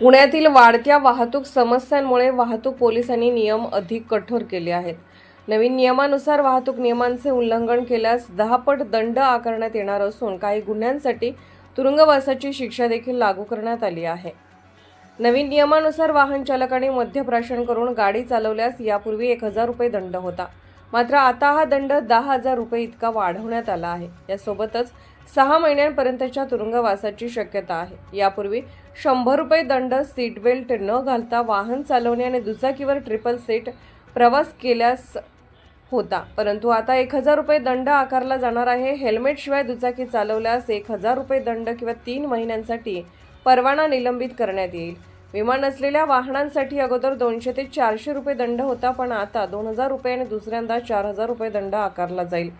पुण्यातील वाढत्या वाहतूक समस्यांमुळे वाहतूक पोलिसांनी नियम अधिक कठोर केले आहेत. नवीन नियमानुसार वाहतूक नियमांचे उल्लंघन केल्यास दहापट दंड आकारण्यात येणार असून काही गुन्ह्यांसाठी तुरुंगवासाची शिक्षा देखील लागू करण्यात आली आहे. नवीन नियमानुसार वाहन चालकाने मद्यप्राशन करून गाडी चालवल्यास यापूर्वी एक हजार रुपये दंड होता. मात्र आता हा दंड दहा हजार रुपये इतका वाढवण्यात आला आहे. यासोबतच सहा महिन्यांपर्यंतच्या तुरुंगवासाची शक्यता आहे. यापूर्वी शंभर रुपये दंड सीट बेल्ट न घालता वाहन चालवणे आणि दुचाकीवर ट्रिपल सीट प्रवास केल्यास होता. परंतु आता एक हजार रुपये दंड आकारला जाणार आहे. हेल्मेटशिवाय दुचाकी चालवल्यास एक हजार रुपये दंड किंवा तीन महिन्यांसाठी परवाना निलंबित करण्यात येईल. विमान नसलेल्या वाहनांसाठी अगोदर दोनशे ते चारशे रुपये दंड होता पण आता दोन हजार रुपये आणि दुसऱ्यांदा चार हजार रुपये दंड आकारला जाईल.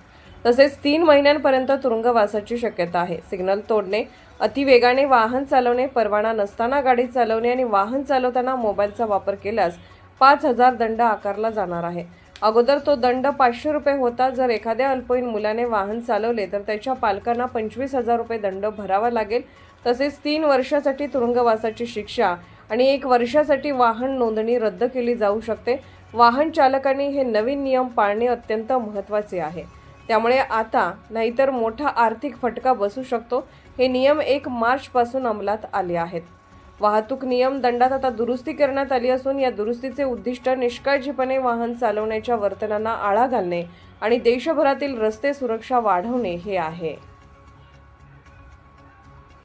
तसेच तीन महिन्यांपर्यंत तुरुंगवासाची शक्यता आहे. सिग्नल तोडणे अतिवेगाने वाहन चालवणे परवाना नसताना गाडी चालवणे आणि वाहन चालवताना मोबाईलचा वापर केल्यास पाच हजार दंड आकारला जाणार आहे. अगोदर तो दंड पाचशे रुपये होता. जर एखाद्या अल्पवयीन मुलाने वाहन चालवले तर त्याच्या पालकांना पंचवीस हजार रुपये दंड भरावा लागेल. तसेच तीन वर्षासाठी तुरुंगवासाची शिक्षा आणि एक वर्षासाठी वाहन नोंदणी रद्द केली जाऊ शकते. वाहन चालकांनी हे नवीन नियम पाळणे अत्यंत महत्त्वाचे आहे. त्यामुळे आता नाहीतर मोठा आर्थिक फटका बसू शकतो. हे नियम एक मार्चपासून अंमलात आले आहेत. वाहतूक नियम दंडात आता दुरुस्ती करण्यात आली असून या दुरुस्तीचे उद्दिष्ट निष्काळजीपणे वाहन चालवण्याच्या वर्तनांना आळा घालणे आणि देशभरातील रस्ते सुरक्षा वाढवणे हे आहे.